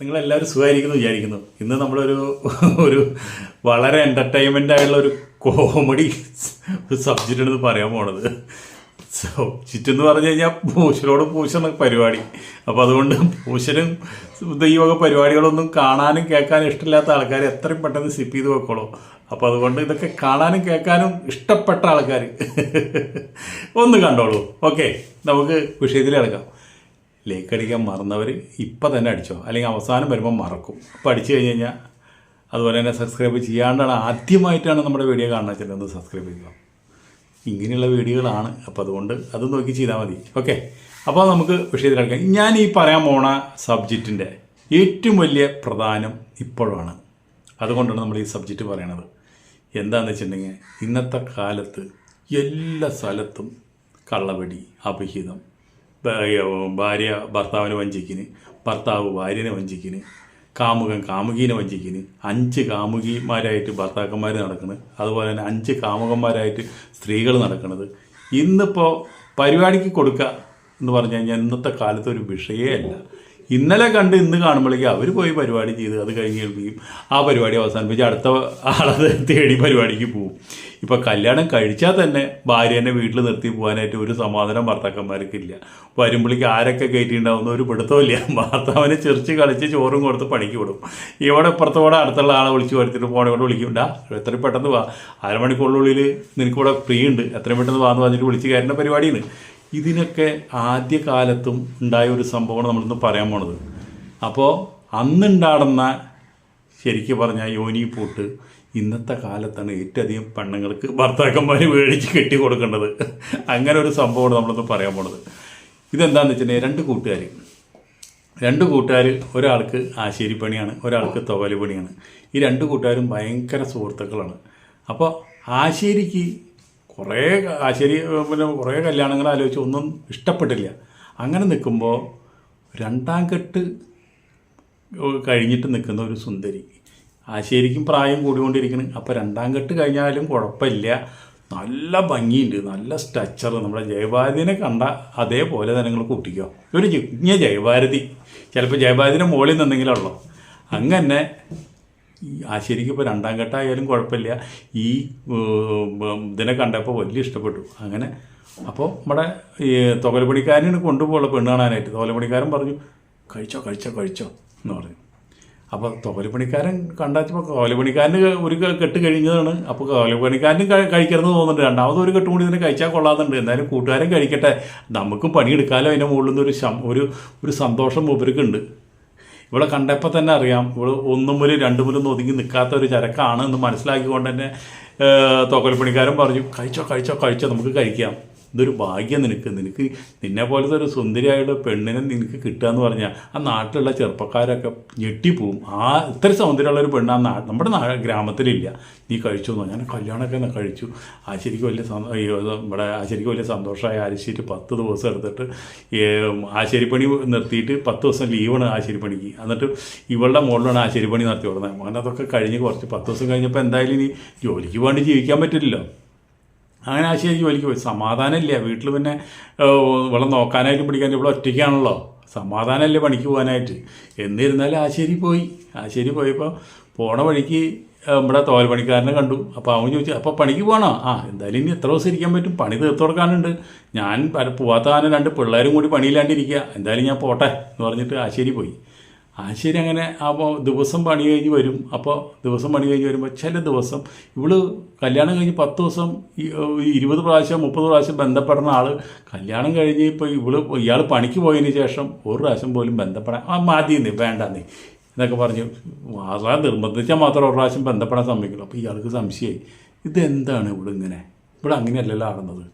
നിങ്ങളെല്ലാവരും സുഖമായിരിക്കുന്നു വിചാരിക്കുന്നു. ഇന്ന് നമ്മളൊരു ഒരു വളരെ എന്റർടൈൻമെന്റ് ആയുള്ള ഒരു കോമഡി സബ്ജക്റ്റ് ആണ് പറയാൻ പോണത്. സോ എന്ന് പറഞ്ഞു കഴിഞ്ഞാൽ പൂശനോട് പൂശണ പരിപാടി. അപ്പോൾ അതുകൊണ്ട് പൂശനും വക പരിപാടികളൊന്നും കാണാനും കേൾക്കാനും ഇഷ്ടമില്ലാത്ത ആൾക്കാർ എത്രയും പെട്ടെന്ന് സിപ്പ് ചെയ്ത് വെക്കോളൂ. അപ്പോൾ അതുകൊണ്ട് ഇതൊക്കെ കാണാനും കേൾക്കാനും ഇഷ്ടപ്പെട്ട ആൾക്കാർ ഒന്ന് കണ്ടോളൂ. ഓക്കെ നമുക്ക് വിഷയത്തിൽ കിടക്കാം ലേക്ക് അടിക്കാൻ മറന്നവർ ഇപ്പം തന്നെ അടിച്ചോ? അല്ലെങ്കിൽ അവസാനം വരുമ്പോൾ മറക്കും. അപ്പോൾ അടിച്ചു കഴിഞ്ഞ് കഴിഞ്ഞാൽ അതുപോലെ തന്നെ സബ്സ്ക്രൈബ് ചെയ്യാണ്ടാണ് ആദ്യമായിട്ടാണ് നമ്മുടെ വീഡിയോ കാണാൻ ചെല്ലുന്നത് സബ്സ്ക്രൈബ് ചെയ്യുക ഇങ്ങനെയുള്ള വീഡിയോകളാണ്. അപ്പോൾ അതുകൊണ്ട് അത് നോക്കി ചെയ്താൽ മതി. ഓക്കെ അപ്പോൾ നമുക്ക് വിഷയത്തിൽ കിടക്കാം. ഞാൻ ഈ പറയാൻ പോണ സബ്ജക്റ്റിന്റെ ഏറ്റവും വലിയ പ്രധാനം ഇപ്പോഴാണ്. അതുകൊണ്ടാണ് നമ്മൾ ഈ സബ്ജക്റ്റ് പറയണത്. എന്താണെന്ന് വെച്ചിട്ടുണ്ടെങ്കിൽ ഇന്നത്തെ കാലത്ത് എല്ലാ സ്ഥലത്തും കള്ളവടി അപഹിതം ഭാര്യ ഭർത്താവിനെ വഞ്ചിക്കിന് ഭർത്താവ് ഭാര്യനെ വഞ്ചിക്കിന് കാമുകൻ കാമുകീനെ വഞ്ചിക്കിന് അഞ്ച് കാമുകിമാരായിട്ട് ഭർത്താക്കന്മാർ നടക്കുന്നത് അതുപോലെ തന്നെ അഞ്ച് കാമുകന്മാരായിട്ട് സ്ത്രീകൾ നടക്കുന്നത് ഇന്നിപ്പോൾ പരിപാടിക്ക് കൊടുക്കുക എന്ന് പറഞ്ഞു കഴിഞ്ഞാൽ ഇന്നത്തെ കാലത്ത് ഒരു അല്ല. ഇന്നലെ കണ്ട് ഇന്ന് കാണുമ്പോഴേക്കും അവർ പോയി പരിപാടി ചെയ്ത് അത് കഴിഞ്ഞ് കേൾപ്പിക്കും ആ പരിപാടി അവസാനിപ്പിച്ച് അടുത്ത ആളത് തേടി പരിപാടിക്ക് പോകും ഇപ്പോൾ കല്യാണം കഴിച്ചാൽ തന്നെ ഭാര്യനെ വീട്ടിൽ നിർത്തി പോകാനായിട്ട് ഒരു സമാധാനം ഭർത്താക്കന്മാർക്കില്ല. വരുമ്പോഴേക്ക് ആരൊക്കെ കയറ്റിയിട്ടുണ്ടാവുന്ന ഒരു പിടുത്തമില്ല ഭർത്താവിനെ ചെറിച്ച് കളിച്ച് ചോറും കൊടുത്ത് പണിക്ക് വിടും. ഇവിടെ ഇപ്പുറത്തോടെ അടുത്തുള്ള ആളെ വിളിച്ച് വരുത്തിട്ട് ഫോണെ കൊണ്ട് വിളിക്കും. എത്ര പെട്ടെന്ന് വാ. അരമണിക്കൂറിനുള്ളിൽ നിനക്കിവിടെ ഫ്രീ ഉണ്ട്. എത്രയും പെട്ടെന്ന് വാന്ന് പറഞ്ഞിട്ട് വിളിച്ച് കയറേണ്ട പരിപാടിയാണ്. ഇതിനൊക്കെ ആദ്യകാലത്തും ഉണ്ടായ ഒരു സംഭവമാണ് നമ്മളിന്ന് പറയാൻ പോണത്. അപ്പോൾ അന്നുണ്ടാടുന്ന ശരിക്കും പറഞ്ഞാൽ യോനി പൂട്ട് ഇന്നത്തെ കാലത്താണ് ഏറ്റവും അധികം പെണ്ണുങ്ങൾക്ക് ഭർത്താക്കന്മാർ മേടിച്ച് കെട്ടി കൊടുക്കേണ്ടത്. അങ്ങനെ ഒരു സംഭവമാണ് നമ്മളിന്ന് പറയാൻ പോണത്. ഇതെന്താണെന്ന് വെച്ചിട്ടുണ്ടെങ്കിൽ രണ്ട് കൂട്ടുകാർ രണ്ട് കൂട്ടുകാർ ഒരാൾക്ക് ആശേരിപ്പണിയാണ് ഒരാൾക്ക് തുവൽ പണിയാണ്. ഈ രണ്ട് കൂട്ടുകാരും ഭയങ്കര സുഹൃത്തുക്കളാണ്. അപ്പോൾ ആശേരിക്ക് കുറേ ആശേരി പിന്നെ കുറേ കല്യാണങ്ങൾ ആലോചിച്ച് ഒന്നും ഇഷ്ടപ്പെട്ടില്ല. അങ്ങനെ നിൽക്കുമ്പോൾ രണ്ടാം കെട്ട് കഴിഞ്ഞിട്ട് നിൽക്കുന്ന ഒരു സുന്ദരി. ആശേരിക്കും പ്രായം കൂടിക്കൊണ്ടിരിക്കുന്നു. അപ്പോൾ രണ്ടാം കെട്ട് കഴിഞ്ഞാലും കുഴപ്പമില്ല. നല്ല ഭംഗിയുണ്ട്. നല്ല സ്ട്രക്ചർ നമ്മുടെ ജയഭാരതിനെ കണ്ട അതേപോലെ തന്നെ നിങ്ങൾ കൂട്ടിക്കോ. ഒരു ജിജ്ഞ ജയഭാരതി. ചിലപ്പോൾ ജയഭാരതിന്റെ മുകളിൽ നിന്നെങ്കിലുള്ളൂ അങ്ങനെ ഈ ശരിക്കും ഇപ്പോൾ രണ്ടാം ഘട്ടമായാലും കുഴപ്പമില്ല. ഈ ഇതിനെ കണ്ടപ്പോൾ വലിയ ഇഷ്ടപ്പെട്ടു. അങ്ങനെ അപ്പോൾ നമ്മുടെ ഈ തൊകൽപ്പണിക്കാരനാണ് കൊണ്ടുപോകുള്ള പെണ്ണ് കാണാനായിട്ട് തൊകൽപ്പണിക്കാരൻ പറഞ്ഞു കഴിച്ചോ കഴിച്ചോ കഴിച്ചോ എന്ന് പറഞ്ഞു. അപ്പോൾ തോലപ്പണിക്കാരൻ കണ്ടാച്ചപ്പോൾ കോലപ്പണിക്കാരന് ഒരു കെട്ട് കഴിഞ്ഞതാണ്. അപ്പോൾ കോലപ്പണിക്കാരന് കഴി- കഴിക്കരുതെന്ന് തോന്നുന്നുണ്ട്. രണ്ടാമത് ഒരു കെട്ട് കൂടി ഇതിനെ കഴിച്ചാൽ കൊള്ളാമെന്നുണ്ട്. എന്തായാലും കൂട്ടുകാരൻ കഴിക്കട്ടെ. നമുക്കും പണിയെടുക്കാമല്ലോ അതിന്റെ മുകളിൽ നിന്ന് ഒരു ഒരു ഒരു സന്തോഷം മൂപ്പർക്കുണ്ട് ഇവിടെ കണ്ടപ്പോൾ തന്നെ അറിയാം. ഇവിടെ ഒന്നും മുതൽ രണ്ടു മുതൽ ഒതുങ്ങി നിൽക്കാത്ത ഒരു ചരക്കാണ് എന്ന് മനസ്സിലാക്കിക്കൊണ്ട് തന്നെ തോക്കൽപ്പണിക്കാരൻ പറഞ്ഞു കഴിച്ചോ കഴിച്ചോ കഴിച്ചോ നമുക്ക് കഴിക്കാം. ഇതൊരു ഭാഗ്യം നിനക്ക്. നിനക്ക് നിന്നെ പോലത്തെ ഒരു സുന്ദരിയായിട്ട് പെണ്ണിനെ നിനക്ക് കിട്ടുക എന്ന് പറഞ്ഞാൽ ആ നാട്ടിലുള്ള ചെറുപ്പക്കാരൊക്കെ ഞെട്ടിപ്പോവും. ആ ഇത്ര സൗന്ദര്യമുള്ള ഒരു പെണ്ണ് ആ നാ നമ്മുടെ നാ ഗ്രാമത്തിലില്ല. നീ കഴിച്ചു എന്ന്? ഞാൻ കല്യാണമൊക്കെ കഴിച്ചു. ആശരിക്ക് വലിയ നമ്മുടെ ആശരിക്ക് വലിയ സന്തോഷമായി ആശരിച്ച് പത്ത് ദിവസം എടുത്തിട്ട് ആശരിപ്പണി നിർത്തിയിട്ട് പത്ത് ദിവസം ലീവാണ് ആശരിപ്പണിക്ക്. എന്നിട്ട് ഇവളുടെ മുകളിലാണ് ആശരിപ്പണി നടത്തി കൊടുക്കുന്നത് അങ്ങനെ അതൊക്കെ കഴിഞ്ഞ് കുറച്ച് പത്ത് ദിവസം കഴിഞ്ഞപ്പോൾ എന്തായാലും ഇനി ജോലിക്ക് വേണ്ടി ജീവിക്കാൻ പറ്റില്ലല്ലോ. അങ്ങനെ ആശയായിരിക്കും വലിക്ക് പോയി. സമാധാനമില്ല. വീട്ടിൽ പിന്നെ വെള്ളം നോക്കാനായിട്ട് പിടിക്കാൻ ഇവിടെ ഒറ്റയ്ക്കാണല്ലോ. സമാധാനമല്ലേ പണിക്ക് പോകാനായിട്ട്. എന്നിരുന്നാലും ആശേരി പോയി. ആശേരി പോയപ്പോൾ പോണ വഴിക്ക് നമ്മുടെ തോൽ പണിക്കാരനെ കണ്ടു. അപ്പോൾ അവൻ ചോദിച്ചു അപ്പോൾ പണിക്ക് പോകണോ ആ എന്തായാലും ഇനി എത്ര ദിവസം ഇരിക്കാൻ പറ്റും? പണി തീർത്തു കൊടുക്കാനുണ്ട്. ഞാൻ പോവാത്ത കാരണം രണ്ട് പിള്ളേരും കൂടി പണിയില്ലാണ്ടിരിക്കുക എന്തായാലും ഞാൻ പോട്ടെ എന്ന് പറഞ്ഞിട്ട് ആശേരി പോയി. ആശേരി അങ്ങനെ. അപ്പോൾ ദിവസം പണി കഴിഞ്ഞ് വരും. അപ്പോൾ ദിവസം പണി കഴിഞ്ഞ് വരുമ്പോൾ ചില ദിവസം ഇവൾ കല്യാണം കഴിഞ്ഞ് പത്ത് ദിവസം ഇരുപത് പ്രാവശ്യം മുപ്പത് പ്രാവശ്യം ബന്ധപ്പെടുന്ന ആൾ കല്യാണം കഴിഞ്ഞ് ഇപ്പോൾ ഇവൾ ഇയാൾ പണിക്ക് പോയതിന് ശേഷം ഒരു പ്രാവശ്യം പോലും ബന്ധപ്പെടാൻ ആ മതി നീ വേണ്ട നീ എന്നൊക്കെ പറഞ്ഞു. വാസാ നിർബന്ധിച്ചാൽ മാത്രം ഒരു പ്രാവശ്യം ബന്ധപ്പെടാൻ സമ്മതിക്കുള്ളൂ. അപ്പോൾ ഇയാൾക്ക് സംശയമായി ഇതെന്താണ് ഇവിടെ ഇങ്ങനെ? ഇവിടെ അങ്ങനെയല്ലല്ലോ ആടുന്നത്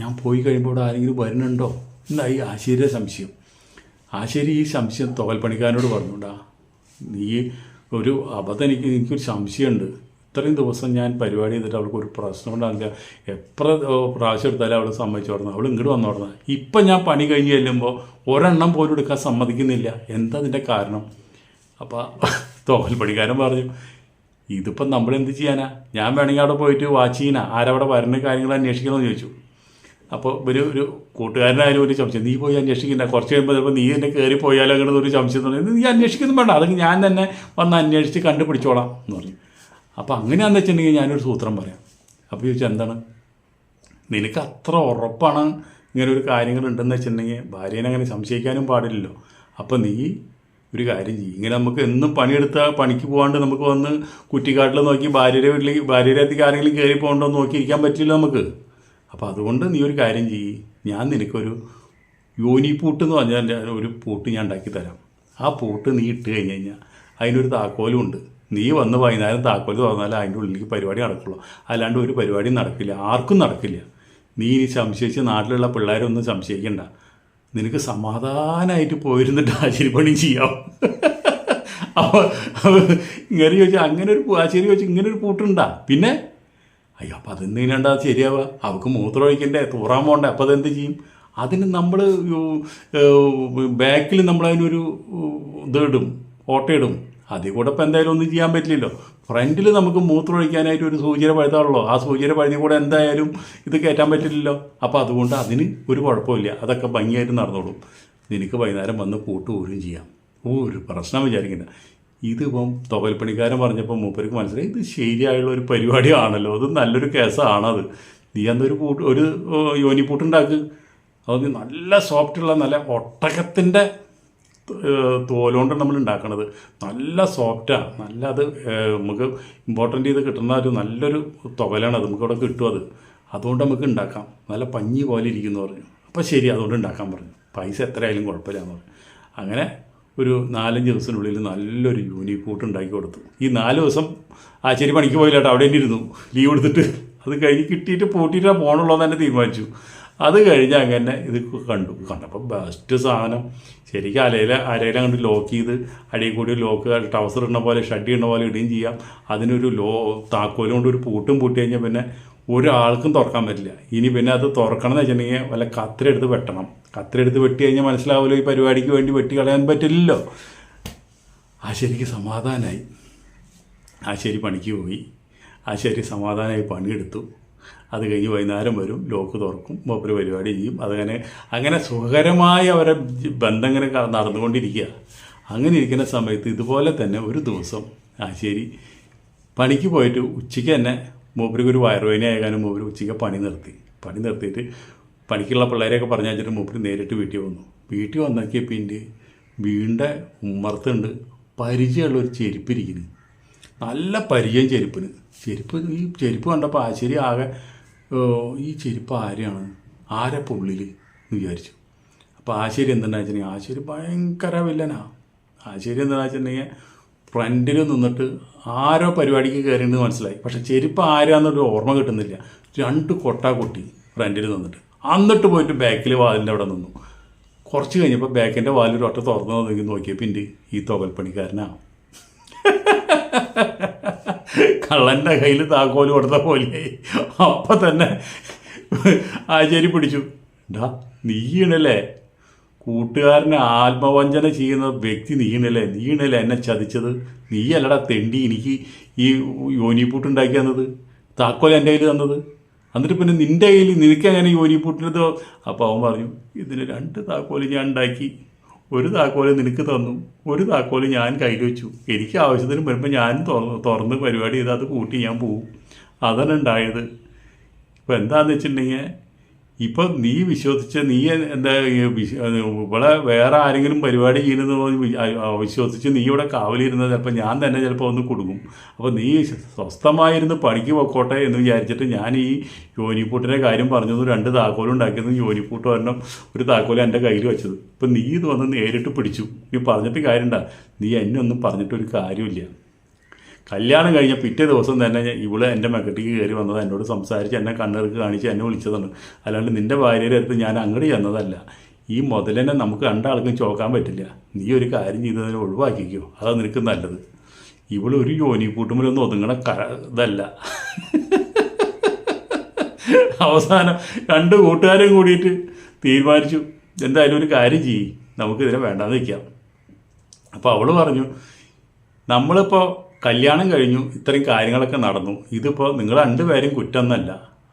ഞാൻ പോയി കഴിയുമ്പോൾ ഇവിടെ ആരെങ്കിലും വരുന്നുണ്ടോ? എന്നായി ആശ്ചര്യ സംശയം? ആശേരി ഈ സംശയം തോൽപ്പണിക്കാരനോട് പറഞ്ഞുണ്ടാ നീ ഒരു അബദ്ധം എനിക്ക് എനിക്കൊരു സംശയമുണ്ട്. ഇത്രയും ദിവസം ഞാൻ പരിപാടി ചെയ്തിട്ട് അവൾക്ക് ഒരു പ്രശ്നം ഉണ്ടാകില്ല എത്ര പ്രാവശ്യം എടുത്താലും അവൾ സമ്മതിച്ചു തുടങ്ങുന്നത് അവൾ ഇങ്ങോട്ട് വന്നു തുടങ്ങുന്നത് ഇപ്പം ഞാൻ പണി കഴിഞ്ഞ് ചെല്ലുമ്പോൾ ഒരെണ്ണം പോലും എടുക്കാൻ സമ്മതിക്കുന്നില്ല. എന്താ അതിന്റെ കാരണം? അപ്പോൾ തോൽപ്പണിക്കാരൻ പറഞ്ഞു ഇതിപ്പം നമ്മൾ എന്ത് ചെയ്യാനാ? ഞാൻ വേണമെങ്കിൽ അവിടെ പോയിട്ട് വാച്ച് ചെയ്യാനാ. ആരവിടെ വരുന്ന കാര്യങ്ങൾ അന്വേഷിക്കണമെന്ന് ചോദിച്ചു. അപ്പോൾ ഒരു ഒരു കൂട്ടുകാരനായാലും ഒരു സംശയം നീ പോയി അന്വേഷിക്കണ്ട. കുറച്ച് കഴിയുമ്പോൾ ചിലപ്പോൾ നീ തന്നെ കയറി പോയാലോ അങ്ങനെ ഒരു സംശയം തോന്നി നീ അന്വേഷിക്കുന്നു വേണ്ട. അത് ഞാൻ തന്നെ വന്ന് അന്വേഷിച്ച് കണ്ടുപിടിച്ചോളാം എന്ന് പറഞ്ഞു. അപ്പോൾ അങ്ങനെയാണെന്ന് വെച്ചിട്ടുണ്ടെങ്കിൽ ഞാനൊരു സൂത്രം പറയാം. അപ്പോൾ ചോദിച്ചാൽ എന്താണ്? നിനക്ക് അത്ര ഉറപ്പാണ് ഇങ്ങനെ ഒരു കാര്യങ്ങൾ ഉണ്ടെന്ന് വെച്ചിട്ടുണ്ടെങ്കിൽ ഭാര്യേനെ അങ്ങനെ സംശയിക്കാനും പാടില്ലല്ലോ. അപ്പോൾ നീ ഒരു കാര്യം ചെയ്യും. ഇങ്ങനെ നമുക്ക് എന്നും പണിയെടുത്താൽ പണിക്ക് പോകാണ്ട് നമുക്ക് വന്ന് കുറ്റിക്കാട്ടിൽ നോക്കി ഭാര്യയുടെ വീട്ടിലേക്ക് ഭാര്യയുടെ അടുത്തേക്ക് ആരെങ്കിലും കയറി പോകണ്ടോ നോക്കി ഇരിക്കാൻ പറ്റില്ല നമുക്ക്. അപ്പോൾ അതുകൊണ്ട് നീ ഒരു കാര്യം ചെയ്യ്. ഞാൻ നിനക്കൊരു യോനി പൂട്ട് എന്ന് പറഞ്ഞാൽ ഒരു പൂട്ട് ഞാൻ ഉണ്ടാക്കി തരാം. ആ പൂട്ട് നീ ഇട്ട് കഴിഞ്ഞ് കഴിഞ്ഞാൽ അതിനൊരു താക്കോലും ഉണ്ട്. നീ വന്ന് വൈകുന്നേരം താക്കോൽ തുറന്നാൽ അതിന്റെ ഉള്ളിലേക്ക് പരിപാടി നടക്കുള്ളൂ. അല്ലാണ്ട് ഒരു പരിപാടിയും നടക്കില്ല. ആർക്കും നടക്കില്ല. നീ ഇനി സംശയിച്ച് നാട്ടിലുള്ള പിള്ളേരൊന്നും സംശയിക്കണ്ട. നിനക്ക് സമാധാനമായിട്ട് പോയിരുന്നിട്ട് ആശുപണി ചെയ്യാം. അപ്പോൾ ഇങ്ങനെ ചോദിച്ചാൽ അങ്ങനെ ഒരു ആശുപത്രി ചോദിച്ചാൽ ഇങ്ങനെ ഒരു പൂട്ടുണ്ടാ. പിന്നെ അയ്യോ അപ്പം അതെന്തിനാണ്ടാ ശരിയാവുക? അവൾക്ക് മൂത്രം ഒഴിക്കണ്ടേ? തൂറാൻ പോകണ്ടേ അപ്പം അതെന്ത് ചെയ്യും? അതിന് നമ്മൾ ബാക്കിൽ നമ്മളതിനൊരു ഇതിടും ഓട്ടയിടും അതിൽ കൂടെ ഇപ്പം എന്തായാലും ഒന്നും ചെയ്യാൻ പറ്റില്ലല്ലോ. ഫ്രണ്ടിൽ നമുക്ക് മൂത്രം ഒഴിക്കാനായിട്ട് ഒരു സൂചന പഴുതാണല്ലോ. ആ സൂചന പഴുതി കൂടെ എന്തായാലും ഇത് കയറ്റാൻ പറ്റില്ലല്ലോ. അപ്പോൾ അതുകൊണ്ട് അതിന് ഒരു കുഴപ്പമില്ല. അതൊക്കെ ഭംഗിയായിട്ട് നടന്നോളും. നിനക്ക് വൈകുന്നേരം വന്ന് കൂട്ടുകൂരും ചെയ്യാം. ഒരു പ്രശ്നം വിചാരിക്കണ്ട. ഇതിപ്പം തൊകൽപ്പണിക്കാരൻ പറഞ്ഞപ്പോൾ മൂപ്പർക്ക് മനസ്സിലായി ഇത് ശരിയായുള്ള ഒരു പരിപാടിയാണല്ലോ അത് നല്ലൊരു കേസാണത്. നീ അന്നൊരു കൂട്ട് ഒരു യോനി യോനിപ്പൂട്ടുണ്ടാക്ക്. അത് നല്ല സോഫ്റ്റുള്ള നല്ല ഒട്ടകത്തിന്റെ തോലുകൊണ്ടാണ് നമ്മൾ ഉണ്ടാക്കണത്. നല്ല സോഫ്റ്റാണ് നല്ല അത് നമുക്ക് ഇമ്പോർട്ടന്റ് ചെയ്ത് കിട്ടുന്ന ഒരു നല്ലൊരു തുകലാണ് അത് നമുക്കവിടെ കിട്ടും അത്. അതുകൊണ്ട് നമുക്ക് ഉണ്ടാക്കാം. നല്ല പഞ്ഞി പോലെ ഇരിക്കുന്നു പറഞ്ഞു. അപ്പോൾ ശരി അതുകൊണ്ട് ഉണ്ടാക്കാൻ പറഞ്ഞു. പൈസ എത്രയായാലും കുഴപ്പമില്ല എന്ന് പറഞ്ഞു. അങ്ങനെ ഒരു നാലഞ്ച് ദിവസത്തിനുള്ളിൽ നല്ലൊരു യൂണിഫോട്ട് ഉണ്ടാക്കി കൊടുത്തു. ഈ നാല് ദിവസം ആശേരി പണിക്ക് പോയില്ല കേട്ടോ അവിടെ തന്നെ ഇരുന്നു ലീവ് എടുത്തിട്ട് അത് കഴിഞ്ഞ് കിട്ടിയിട്ട് പൂട്ടിയിട്ടാണ് പോകണുള്ളൂ തന്നെ തീരുമാനിച്ചു. അത് കഴിഞ്ഞ് അങ്ങനെ ഇത് കണ്ടു. കണ്ടപ്പോൾ ബെസ്റ്റ് സാധനം. ശരിക്കും അലയിൽ അരയിൽ അങ്ങോട്ട് ലോക്ക് ചെയ്ത് അടിയിൽ കൂടി ലോക്ക് ടവസർ ഇടുന്ന പോലെ ഷഡ് ഇടുന്ന പോലെ ഇടുകയും ചെയ്യാം. അതിനൊരു ലോ താക്കോലും കൊണ്ട് ഒരു പൂട്ടും പൂട്ടി കഴിഞ്ഞാൽ പിന്നെ ഒരാൾക്കും തുറക്കാൻ പറ്റില്ല. ഇനി പിന്നെ അത് തുറക്കണം എന്ന് വെച്ചിട്ടുണ്ടെങ്കിൽ വല്ല കത്തിരെടുത്ത് വെട്ടണം. കത്തിരെടുത്ത് വെട്ടി കഴിഞ്ഞാൽ മനസ്സിലാവുമല്ലോ ഈ പരിപാടിക്ക് വേണ്ടി വെട്ടി കളയാൻ പറ്റില്ലല്ലോ. ആ ശരിക്ക് സമാധാനമായി ആ ശരി പണിക്ക് പോയി. ആ ശരി സമാധാനമായി പണിയെടുത്തു. അത് കഴിഞ്ഞ് വൈകുന്നേരം വരും ലോക്ക് തുറക്കും മൂപ്പര് പരിപാടി ചെയ്യും. അതങ്ങനെ അങ്ങനെ സുഖകരമായ അവരെ ബന്ധം ഇങ്ങനെ നടന്നുകൊണ്ടിരിക്കുക. അങ്ങനെ ഇരിക്കുന്ന സമയത്ത് ഇതുപോലെ തന്നെ ഒരു ദിവസം ആശേരി പണിക്ക് പോയിട്ട് ഉച്ചയ്ക്ക് തന്നെ മൂപ്പർക്ക് ഒരു വയറുവേന ആകാനും മൂപ്പര് ഉച്ചയ്ക്ക് പണി നിർത്തി. പണി നിർത്തിയിട്ട് പണിക്കുള്ള പിള്ളേരെയൊക്കെ പറഞ്ഞു വെച്ചിട്ട് മൂപ്പര് നേരിട്ട് വീട്ടിൽ വന്നു. വീട്ടിൽ വന്നാക്കിയ പിന്നെ വീണ്ട ഉമ്മർത്തുണ്ട് പരിചയമുള്ള ഒരു ചെരുപ്പ് ഇരിക്കുന്നു നല്ല പരിചയം ചെരുപ്പിന്. ചെരുപ്പ് ഈ ചെരുപ്പ് കണ്ടപ്പോൾ ആശ്ചര്യം ആകെ ഈ ചെരുപ്പ് ആരെയാണ്? ആരെ പുള്ളിൽ എന്ന് വിചാരിച്ചു. അപ്പോൾ ആശ്ചര്യം എന്താണെന്ന് വെച്ചിട്ടുണ്ടെങ്കിൽ ആശ്ചര്യം ഭയങ്കര വില്ലനാണ് ആശ്ചര്യം എന്താണെന്ന് വെച്ചിട്ടുണ്ടെങ്കിൽ ഫ്രണ്ടിൽ നിന്നിട്ട് ആരോ പരിപാടിക്ക് കയറിയെന്ന് മനസ്സിലായി. പക്ഷെ ചെരുപ്പ് ആരാന്നൊരു ഓർമ്മ കിട്ടുന്നില്ല. രണ്ട് കൊട്ട കൊട്ടി ഫ്രണ്ടിൽ നിന്നിട്ട്. എന്നിട്ട് പോയിട്ട് ബാക്കിൽ വാതിലിന്റെ അവിടെ നിന്നു. കുറച്ച് കഴിഞ്ഞപ്പോൾ ബാക്കിന്റെ വാതിൽ ഒറ്റ തുറന്നു നോക്കി നോക്കിയപ്പോൾ എന്റെ ഈ തുകൽപ്പണിക്കാരനാണ് കള്ളന്റെ കയ്യിൽ താക്കോൽ കൊടുത്ത പോലെ അപ്പം തന്നെ ആചാരി പിടിച്ചു. ഡാ നീയണല്ലേ കൂട്ടുകാരനെ ആത്മവഞ്ചന ചെയ്യുന്ന വ്യക്തി നീണല്ലേ? നീണല്ലേ എന്നെ ചതിച്ചത്? നീയല്ലടാ തെണ്ടി എനിക്ക് ഈ യോനിപ്പൂട്ടുണ്ടാക്കി തന്നത്. താക്കോൽ എന്റെ കയ്യിൽ തന്നത്. എന്നിട്ട് പിന്നെ നിന്റെ കയ്യിൽ നിനക്ക് അങ്ങനെ യോനിപ്പൂട്ടിനത് അപ്പോൾ അവൻ പറഞ്ഞു ഇതിന് രണ്ട് താക്കോൽ ഞാൻ ഉണ്ടാക്കി. ഒരു താക്കോൽ നിനക്ക് തന്നു. ഒരു താക്കോൽ ഞാൻ കയ്യിൽ വെച്ചു. എനിക്ക് ആവശ്യത്തിന് വരുമ്പോൾ ഞാൻ തുറന്ന് തുറന്ന് പരിപാടി ചെയ്ത് അത് കൂട്ടി ഞാൻ പോവും. അതാണ് ഉണ്ടായത്. ഇപ്പോൾ എന്താണെന്ന് വെച്ചിട്ടുണ്ടെങ്കിൽ ഇപ്പം നീ വിശ്വസിച്ച് നീ എന്താ ഇവിടെ വേറെ ആരെങ്കിലും പരിപാടി ചെയ്യുന്നത് വിശ്വസിച്ച് നീ ഇവിടെ കാവലിരുന്നത് ചിലപ്പോൾ ഞാൻ തന്നെ ചിലപ്പോൾ ഒന്ന് കൊടുക്കും അപ്പോൾ നീ സ്വസ്ഥമായിരുന്ന് പണിക്ക് പൊക്കോട്ടെ എന്ന് വിചാരിച്ചിട്ട് ഞാൻ ഈ യോനിപ്പൂട്ടിന്റെ കാര്യം പറഞ്ഞതും രണ്ട് താക്കോലും ഉണ്ടാക്കിയതും യോനിപ്പൂട്ട് ഒരെണ്ണം ഒരു താക്കോലും എന്റെ കയ്യിൽ വെച്ചത്. ഇപ്പം നീ ഇത് വന്ന് നേരിട്ട് പിടിച്ചു. നീ പറഞ്ഞിട്ട് കാര്യമുണ്ട നീ എന്നെ ഒന്നും പറഞ്ഞിട്ടൊരു കാര്യമില്ല. കല്യാണം കഴിഞ്ഞ പിറ്റേ ദിവസം തന്നെ ഇവിടെ എന്റെ മെക്കട്ടിക്ക് കയറി വന്നത് എന്നോട് സംസാരിച്ച് എന്നെ കണ്ണിറുക്ക് കാണിച്ച് എന്നെ വിളിച്ചതാണ്. അല്ലാണ്ട് നിന്റെ ഭാര്യയുടെ അടുത്ത് ഞാൻ അങ്ങോട്ട് ചെന്നതല്ല. ഈ മുതലിനെ നമുക്ക് രണ്ടാൾക്കും ചോക്കാൻ പറ്റില്ല. നീ ഒരു കാര്യം ചെയ്തതിനെ ഒഴിവാക്കിക്കോ. അതാണ് നിനക്ക് നല്ലത്. ഇവിടെ ഒരു യോനി കൂട്ടുമ്പോഴൊന്നും ഒതുങ്ങണ ക ഇതല്ല. അവസാനം രണ്ട് കൂട്ടുകാരും കൂടിയിട്ട് തീരുമാനിച്ചു. എന്തായാലും ഒരു കാര്യം ചെയ്യും. നമുക്കിതിനെ വേണ്ടാന്ന് വയ്ക്കാം അപ്പോൾ അവൾ പറഞ്ഞു നമ്മളിപ്പോൾ കല്യാണം കഴിഞ്ഞു ഇത്രയും കാര്യങ്ങളൊക്കെ നടന്നു. ഇതിപ്പോൾ നിങ്ങൾ രണ്ടുപേരും കുറ്റമൊന്നല്ല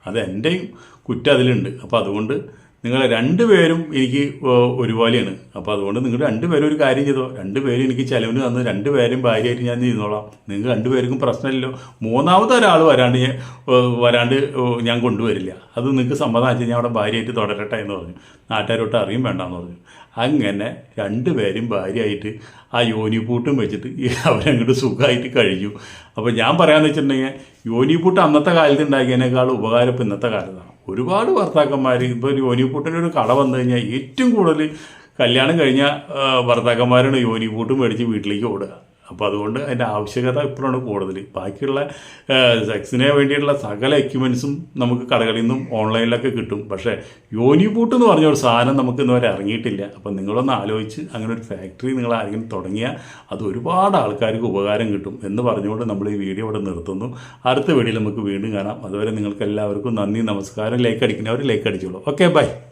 അത് എന്റെയും കുറ്റം അതിലുണ്ട്. അപ്പോൾ അതുകൊണ്ട് നിങ്ങൾ രണ്ടുപേരും എനിക്ക് ഒരുപോലെയാണ്. അപ്പോൾ അതുകൊണ്ട് നിങ്ങൾ രണ്ടുപേരും ഒരു കാര്യം ചെയ്തോ. രണ്ടുപേരും എനിക്ക് ചിലവിന് തന്ന്. രണ്ടുപേരും ഭാര്യയായിട്ട് ഞാൻ ചെയ്തോളാം നിങ്ങൾ രണ്ടുപേർക്കും പ്രശ്നമില്ലല്ലോ. മൂന്നാമത്തെ ഒരാൾ വരാണ്ട് ഞാൻ വരാണ്ട് ഞാൻ കൊണ്ടുവരില്ല. അത് നിങ്ങൾക്ക് സമ്മതം വെച്ചാൽ ഞാൻ അവിടെ ഭാര്യയായിട്ട് തുടരട്ടെ എന്ന് പറഞ്ഞു. നാട്ടുകാരോട്ട് അറിയും വേണ്ടെന്ന് പറഞ്ഞു. അങ്ങനെ രണ്ടുപേരും ഭാര്യയായിട്ട് ആ യോനിപ്പൂട്ടും വെച്ചിട്ട് അവരങ്ങോട്ട് സുഖമായിട്ട് കഴിഞ്ഞു അപ്പോൾ ഞാൻ പറയാമെന്ന് വെച്ചിട്ടുണ്ടെങ്കിൽ യോനിപ്പൂട്ട് അന്നത്തെ കാലത്ത് ഉണ്ടാക്കിയതിനേക്കാൾ ഉപകാരം ഇന്നത്തെ കാലത്താണ്. ഒരുപാട് ഭർത്താക്കന്മാർ ഇപ്പോൾ ഒരു യോനിപ്പൂട്ടിന് ഒരു കട വന്നു കഴിഞ്ഞാൽ ഏറ്റവും കൂടുതൽ കല്യാണം കഴിഞ്ഞ ഭർത്താക്കന്മാരാണ് യോനിപ്പൂട്ടും മേടിച്ച് വീട്ടിലേക്ക് ഓടുക. അപ്പോൾ അതുകൊണ്ട് അതിന്റെ ആവശ്യകത ഇപ്പോഴാണ് കൂടുതൽ. ബാക്കിയുള്ള സെക്സിനെ വേണ്ടിയിട്ടുള്ള സകല എക്യുപ്മെൻസും നമുക്ക് കടകളിൽ നിന്നും ഓൺലൈനിലൊക്കെ കിട്ടും. പക്ഷേ യോനി ബൂട്ട് എന്ന് പറഞ്ഞ ഒരു സാധനം നമുക്ക് ഇന്നുവരെ ഇറങ്ങിയിട്ടില്ല. അപ്പം നിങ്ങളൊന്ന് ആലോചിച്ച് അങ്ങനെ ഒരു ഫാക്ടറി നിങ്ങൾ ആരെങ്കിലും തുടങ്ങിയാൽ അത് ഒരുപാട് ആൾക്കാർക്ക് ഉപകാരം കിട്ടും എന്ന് പറഞ്ഞുകൊണ്ട് നമ്മൾ ഈ വീഡിയോ ഇവിടെ നിർത്തുന്നു. അടുത്ത വീഡിയോയിൽ നമുക്ക് വീണ്ടും കാണാം. അതുവരെ നിങ്ങൾക്ക് എല്ലാവർക്കും നന്ദി നമസ്കാരം. ലൈക്ക് അടിക്കുന്നവർ ലൈക്ക് അടിച്ചോളൂ. Okay bye.